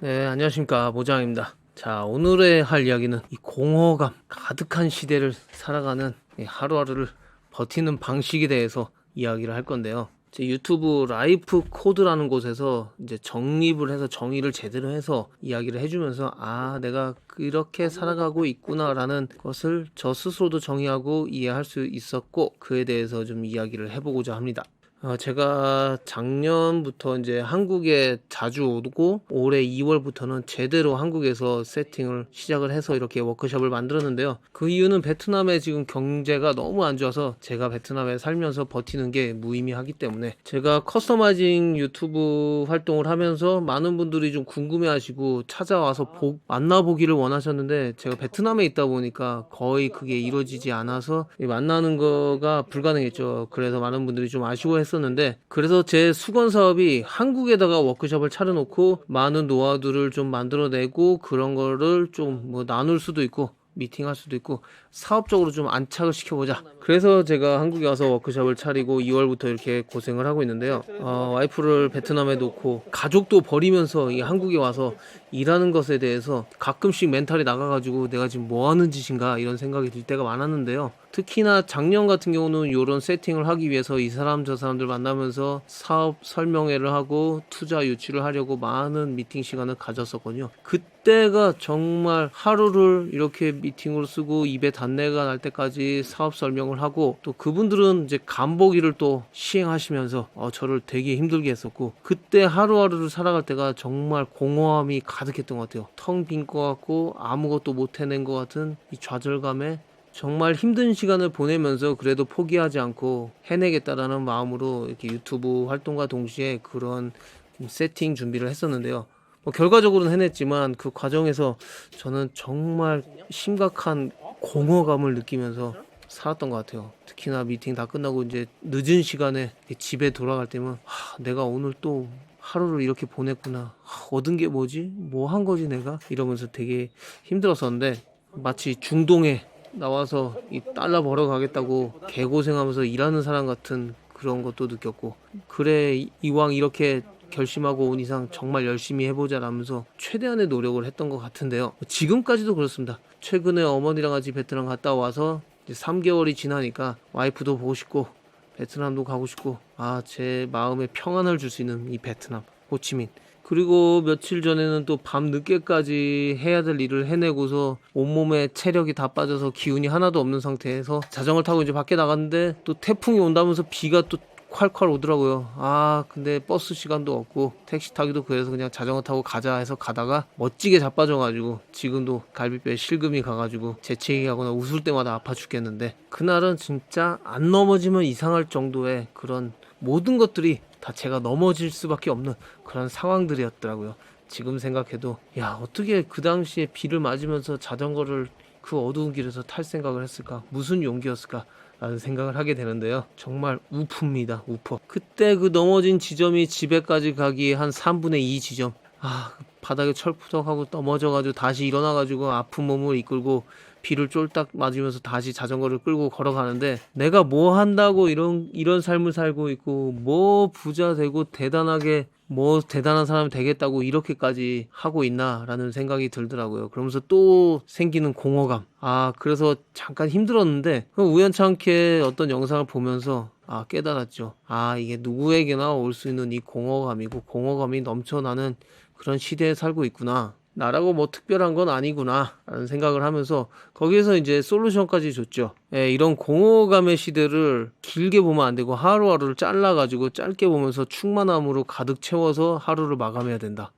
네, 안녕하십니까. 모장입니다. 자, 오늘의 할 이야기는 이 공허감 가득한 시대를 살아가는 이 하루하루를 버티는 방식에 대해서 이야기를 할 건데요. 제 유튜브 라이프 코드라는 곳에서 이제 정립을 해서 정의를 제대로 해서 이야기를 해주면서 아, 내가 이렇게 살아가고 있구나라는 것을 저 스스로도 정의하고 이해할 수 있었고 그에 대해서 좀 이야기를 해보고자 합니다. 어, 제가 작년부터 이제 한국에 자주 오고 올해 2월부터는 제대로 한국에서 세팅을 시작을 해서 이렇게 워크숍을 만들었는데요. 그 이유는 베트남의 지금 경제가 너무 안 좋아서 제가 베트남에 살면서 버티는 게 무의미하기 때문에 제가 커스터마이징 유튜브 활동을 하면서 많은 분들이 좀 궁금해 하시고 찾아와서 보- 만나보기를 원하셨는데 제가 베트남에 있다 보니까 거의 그게 이루어지지 않아서 이 만나는 거가 불가능했죠. 그래서 많은 분들이 좀 아쉬워했 었는데 그래서 제 수건 사업이 한국에다가 워크숍을 차려놓고 많은 노하우들을 좀 만들어내고 그런 거를 좀 뭐 나눌 수도 있고 미팅할 수도 있고 사업적으로 좀 안착을 시켜보자. 그래서 제가 한국에 와서 워크숍을 차리고 2월부터 이렇게 고생을 하고 있는데요. 어, 와이프를 베트남에 놓고 가족도 버리면서 이 한국에 와서 일하는 것에 대해서 가끔씩 멘탈이 나가가지고 내가 지금 뭐 하는 짓인가 이런 생각이 들 때가 많았는데요. 특히나 작년 같은 경우는 이런 세팅을 하기 위해서 이 사람 저 사람들 만나면서 사업 설명회를 하고 투자 유치를 하려고 많은 미팅 시간을 가졌었거든요. 그때가 정말 하루를 이렇게 미팅으로 쓰고 입에 단내가 날 때까지 사업 설명을 하고 또 그분들은 이제 간보기를 또 시행하시면서 어, 저를 되게 힘들게 했었고 그때 하루하루를 살아갈 때가 정말 공허함이 가득했던 것 같아요. 텅 빈 것 같고 아무것도 못 해낸 것 같은 이 좌절감에 정말 힘든 시간을 보내면서 그래도 포기하지 않고 해내겠다라는 마음으로 이렇게 유튜브 활동과 동시에 그런 세팅 준비를 했었는데요. 뭐 결과적으로는 해냈지만 그 과정에서 저는 정말 심각한 공허감을 느끼면서 살았던 것 같아요. 특히나 미팅 다 끝나고 이제 늦은 시간에 집에 돌아갈 때면 하, 내가 오늘 또 하루를 이렇게 보냈구나. 하, 얻은 게 뭐지? 뭐 한 거지 내가? 이러면서 되게 힘들었었는데 마치 중동에 나와서 이 달러 벌어 가겠다고 개고생하면서 일하는 사람 같은 그런 것도 느꼈고 그래 이- 이왕 이렇게 결심하고 온 이상 정말 열심히 해보자라면서 최대한의 노력을 했던 것 같은데요. 지금까지도 그렇습니다. 최근에 어머니랑 같이 베트남 갔다 와서 이제 3개월이 지나니까 와이프도 보고 싶고 베트남도 가고 싶고 아 제 마음에 평안을 줄 수 있는 이 베트남 호치민 그리고 며칠 전에는 또 밤 늦게까지 해야 될 일을 해내고서 온몸에 체력이 다 빠져서 기운이 하나도 없는 상태에서 자전거를 타고 이제 밖에 나갔는데 또 태풍이 온다면서 비가 또 콸콸 오더라고요. 아, 근데 버스 시간도 없고 택시 타기도 그래서 그냥 자전거 타고 가자 해서 가다가 멋지게 자빠져가지고 지금도 갈비뼈에 실금이 가가지고 재채기 하거나 웃을 때마다 아파 죽겠는데 그날은 진짜 안 넘어지면 이상할 정도의 그런 모든 것들이 다 제가 넘어질 수밖에 없는 그런 상황들이었더라고요. 지금 생각해도 야 어떻게 그 당시에 비를 맞으면서 자전거를 그 어두운 길에서 탈 생각을 했을까? 무슨 용기였을까? 라는 생각을 하게 되는데요. 정말 우프입니다. 우퍼. 그때 그 넘어진 지점이 집에까지 가기 한 3분의 2 지점. 아, 그 바닥에 철푸덕하고 넘어져가지고 다시 일어나가지고 아픈 몸을 이끌고 비를 쫄딱 맞으면서 다시 자전거를 끌고 걸어가는데 내가 뭐 한다고 이런 이런 삶을 살고 있고 뭐 부자 되고 대단하게 뭐 대단한 사람 되겠다고 이렇게까지 하고 있나라는 생각이 들더라고요. 그러면서 또 생기는 공허감. 아 그래서 잠깐 힘들었는데 그 우연찮게 어떤 영상을 보면서 아 깨달았죠. 아 이게 누구에게나 올 수 있는 이 공허감이고 공허감이 넘쳐나는 그런 시대에 살고 있구나. 나라고 뭐 특별한 건 아니구나 라는 생각을 하면서 거기에서 이제 솔루션까지 줬죠. 예, 이런 공허감의 시대를 길게 보면 안 되고 하루하루를 잘라가지고 짧게 보면서 충만함으로 가득 채워서 하루를 마감해야 된다.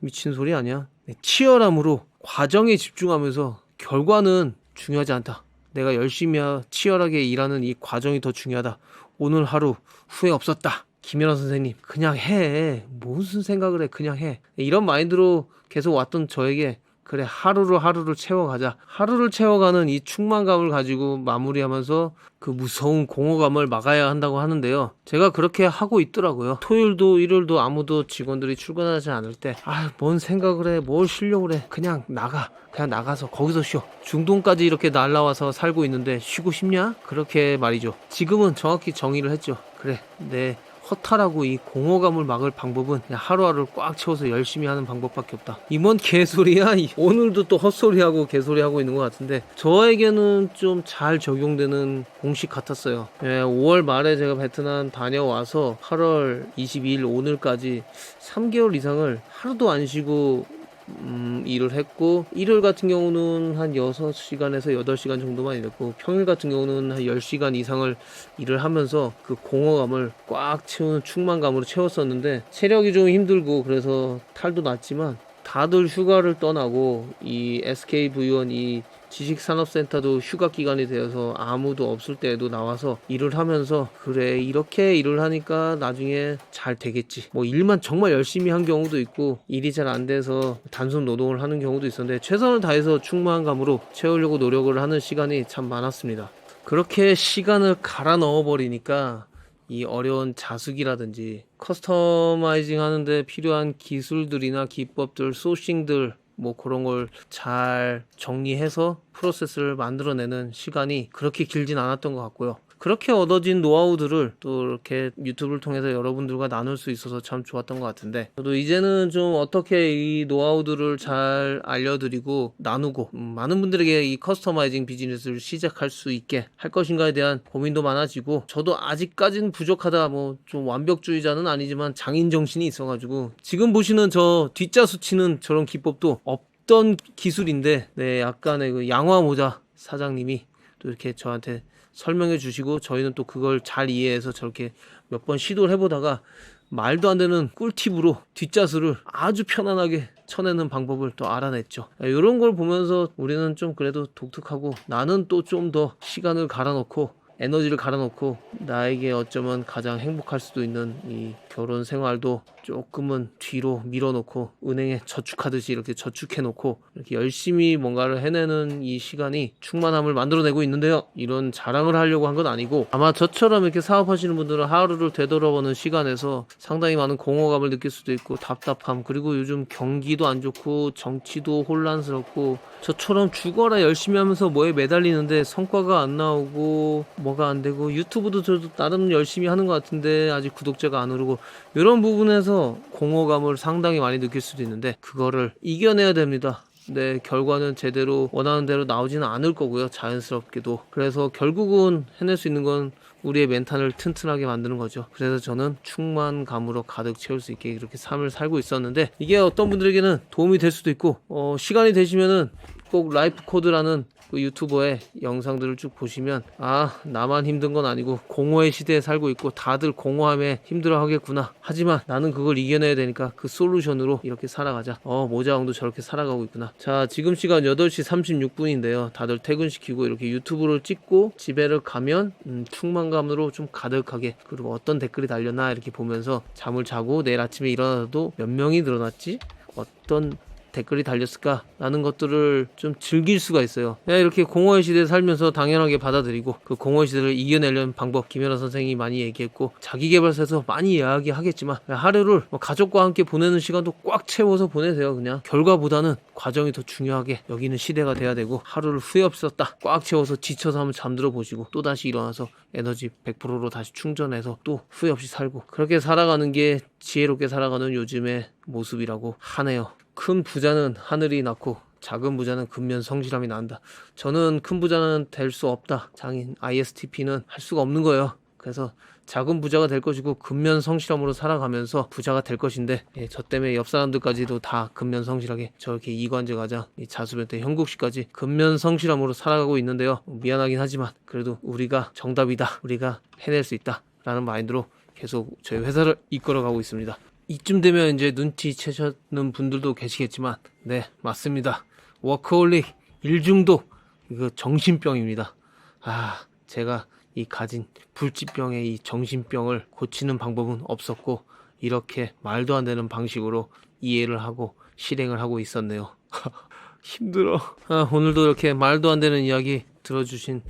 미친 소리 아니야? 네, 치열함으로 과정에 집중하면서 결과는 중요하지 않다. 내가 열심히 하- 치열하게 일하는 이 과정이 더 중요하다. 오늘 하루 후회 없었다 김연아 선생님 그냥 해. 무슨 생각을 해? 그냥 해. 이런 마인드로 계속 왔던 저에게 그래 하루를 하루를 채워가자. 하루를 채워가는 이 충만감을 가지고 마무리하면서 그 무서운 공허감을 막아야 한다고 하는데요. 제가 그렇게 하고 있더라고요. 토요일도 일요일도 아무도 직원들이 출근하지 않을 때 아 뭔 생각을 해뭘 쉬려고 그래 그냥 나가. 그냥 나가서 거기서 쉬어. 중동까지 이렇게 날라와서 살고 있는데 쉬고 싶냐? 그렇게 말이죠. 지금은 정확히 정의를 했죠. 그래 내 허탈하고 이 공허감을 막을 방법은 하루하루를 꽉 채워서 열심히 하는 방법밖에 없다. 이뭔 개소리야? 이- 오늘도 또 헛소리하고 개소리하고 있는 것 같은데 저에게는 좀 잘 적용되는 공식 같았어요. 예, 5월 말에 제가 베트남 다녀와서 8월 22일 오늘까지 3개월 이상을 하루도 안 쉬고 음, 일을 했고 일요일 같은 경우는 한 6시간에서 8시간 정도만 일했고 평일 같은 경우는 한 10시간 이상을 일을 하면서 그 공허감을 꽉 채우는 충만감으로 채웠었는데 체력이 좀 힘들고 그래서 탈도 났지만 다들 휴가를 떠나고 이 SKV1 이 지식산업센터도 휴가 기간이 되어서 아무도 없을 때에도 나와서 일을 하면서 그래 이렇게 일을 하니까 나중에 잘 되겠지. 뭐 일만 정말 열심히 한 경우도 있고 일이 잘 안 돼서 단순 노동을 하는 경우도 있었는데 최선을 다해서 충만한 감으로 채우려고 노력을 하는 시간이 참 많았습니다. 그렇게 시간을 갈아 넣어 버리니까 이 어려운 자숙이라든지 커스터마이징 하는데 필요한 기술들이나 기법들, 소싱들 뭐 그런 걸 잘 정리해서 프로세스를 만들어내는 시간이 그렇게 길진 않았던 것 같고요. 그렇게 얻어진 노하우들을 또 이렇게 유튜브를 통해서 여러분들과 나눌 수 있어서 참 좋았던 것 같은데 저도 이제는 좀 어떻게 이 노하우들을 잘 알려드리고 나누고 음, 많은 분들에게 이 커스터마이징 비즈니스를 시작할 수 있게 할 것인가에 대한 고민도 많아지고 저도 아직까지는 부족하다 뭐 좀 완벽주의자는 아니지만 장인 정신이 있어가지고 지금 보시는 저 뒷자 수치는 저런 기법도 없던 기술인데 네 약간의 그 양화 모자 사장님이 또 이렇게 저한테 설명해 주시고 저희는 또 그걸 잘 이해해서 저렇게 몇 번 시도를 해보다가 말도 안 되는 꿀팁으로 뒷자수를 아주 편안하게 쳐내는 방법을 또 알아냈죠. 이런 걸 보면서 우리는 좀 그래도 독특하고 나는 또 좀 더 시간을 갈아놓고 에너지를 갈아놓고 나에게 어쩌면 가장 행복할 수도 있는 이 결혼 생활도 조금은 뒤로 밀어놓고 은행에 저축하듯이 이렇게 저축해놓고 이렇게 열심히 뭔가를 해내는 이 시간이 충만함을 만들어내고 있는데요. 이런 자랑을 하려고 한 건 아니고 아마 저처럼 이렇게 사업하시는 분들은 하루를 되돌아보는 시간에서 상당히 많은 공허감을 느낄 수도 있고 답답함 그리고 요즘 경기도 안 좋고 정치도 혼란스럽고 저처럼 죽어라 열심히 하면서 뭐에 매달리는데 성과가 안 나오고 뭐가 안 되고 유튜브도 저도 나름 열심히 하는 것 같은데 아직 구독자가 안 오르고 이런 부분에서 공허감을 상당히 많이 느낄 수도 있는데 그거를 이겨내야 됩니다. 네, 결과는 제대로 원하는 대로 나오지는 않을 거고요. 자연스럽게도. 그래서 결국은 해낼 수 있는 건 우리의 멘탈을 튼튼하게 만드는 거죠. 그래서 저는 충만감으로 가득 채울 수 있게 이렇게 삶을 살고 있었는데 이게 어떤 분들에게는 도움이 될 수도 있고 어, 시간이 되시면은 꼭 라이프 코드라는 그 유튜버의 영상들을 쭉 보시면 아 나만 힘든 건 아니고 공허의 시대에 살고 있고 다들 공허함에 힘들어 하겠구나. 하지만 나는 그걸 이겨내야 되니까 그 솔루션으로 이렇게 살아가자. 어 모자왕도 저렇게 살아가고 있구나. 자 지금 시간 8시 36분인데요. 다들 퇴근시키고 이렇게 유튜브를 찍고 집에를 가면 음, 충만감으로 좀 가득하게 그리고 어떤 댓글이 달렸나 이렇게 보면서 잠을 자고 내일 아침에 일어나도 몇 명이 늘어났지? 어떤 댓글이 달렸을까라는 것들을 좀 즐길 수가 있어요. 그냥 이렇게 공허의 시대에 살면서 당연하게 받아들이고 그 공허의 시대를 이겨내려는 방법 김연아 선생이 많이 얘기했고 자기 개발서에서 많이 이야기하겠지만 하루를 뭐 가족과 함께 보내는 시간도 꽉 채워서 보내세요. 그냥 결과보다는 과정이 더 중요하게 여기는 시대가 돼야 되고 하루를 후회 없이 썼다. 꽉 채워서 지쳐서 한번 잠들어 보시고 또 다시 일어나서 에너지 100%로 다시 충전해서 또 후회 없이 살고 그렇게 살아가는 게 지혜롭게 살아가는 요즘의 모습이라고 하네요. 큰 부자는 하늘이 낳고 작은 부자는 근면 성실함이 난다. 저는 큰 부자는 될 수 없다. 장인 ISTP는 할 수가 없는 거예요. 그래서 작은 부자가 될 것이고 근면 성실함으로 살아가면서 부자가 될 것인데 예, 저 때문에 옆 사람들까지도 다 근면 성실하게 저렇게 이관재 과장, 이 자수변태 형국 씨까지 근면 성실함으로 살아가고 있는데요. 미안하긴 하지만 그래도 우리가 정답이다. 우리가 해낼 수 있다 라는 마인드로 계속 저희 회사를 이끌어가고 있습니다. 이쯤 되면 이제 눈치채셨는 분들도 계시겠지만 네 맞습니다. 워커홀릭 일중독 이거 정신병입니다. 아 제가 이 가진 불치병의 이 정신병을 고치는 방법은 없었고 이렇게 말도 안 되는 방식으로 이해를 하고 실행을 하고 있었네요. 힘들어. 아, 오늘도 이렇게 말도 안 되는 이야기 들어주신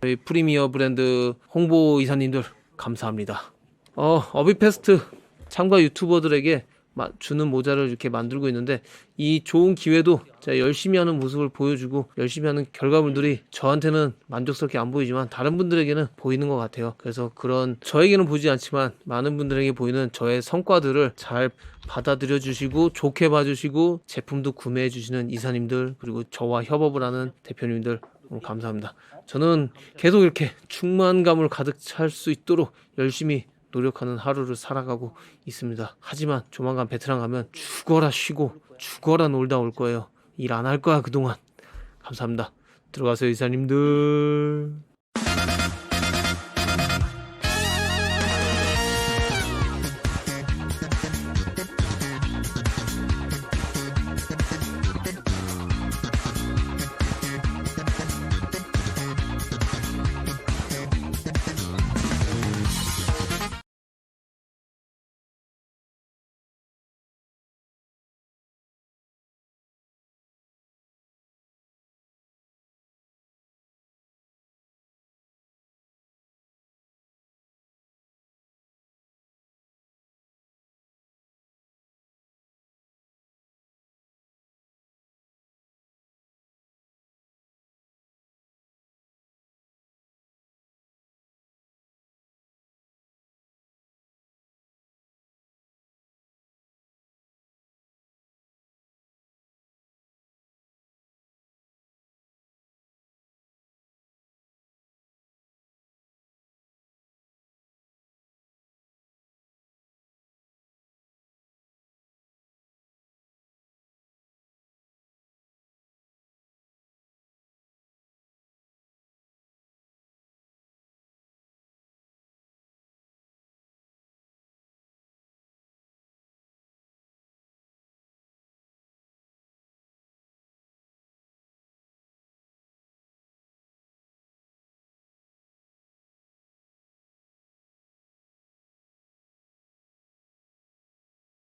저희 프리미어 브랜드 홍보 이사님들 감사합니다. 어 어비페스트 참가 유튜버들에게 마- 주는 모자를 이렇게 만들고 있는데 이 좋은 기회도 제가 열심히 하는 모습을 보여주고 열심히 하는 결과물들이 저한테는 만족스럽게 안 보이지만 다른 분들에게는 보이는 것 같아요. 그래서 그런 저에게는 보지 않지만 많은 분들에게 보이는 저의 성과들을 잘 받아들여 주시고 좋게 봐주시고 제품도 구매해 주시는 이사님들 그리고 저와 협업을 하는 대표님들 감사합니다. 저는 계속 이렇게 충만감을 가득 찰 수 있도록 열심히 노력하는 하루를 살아가고 있습니다. 하지만 조만간 베트남 가면 죽어라 쉬고 죽어라 놀다 올 거예요. 일 안 할 거야 그동안. 감사합니다. 들어가세요 이사님들.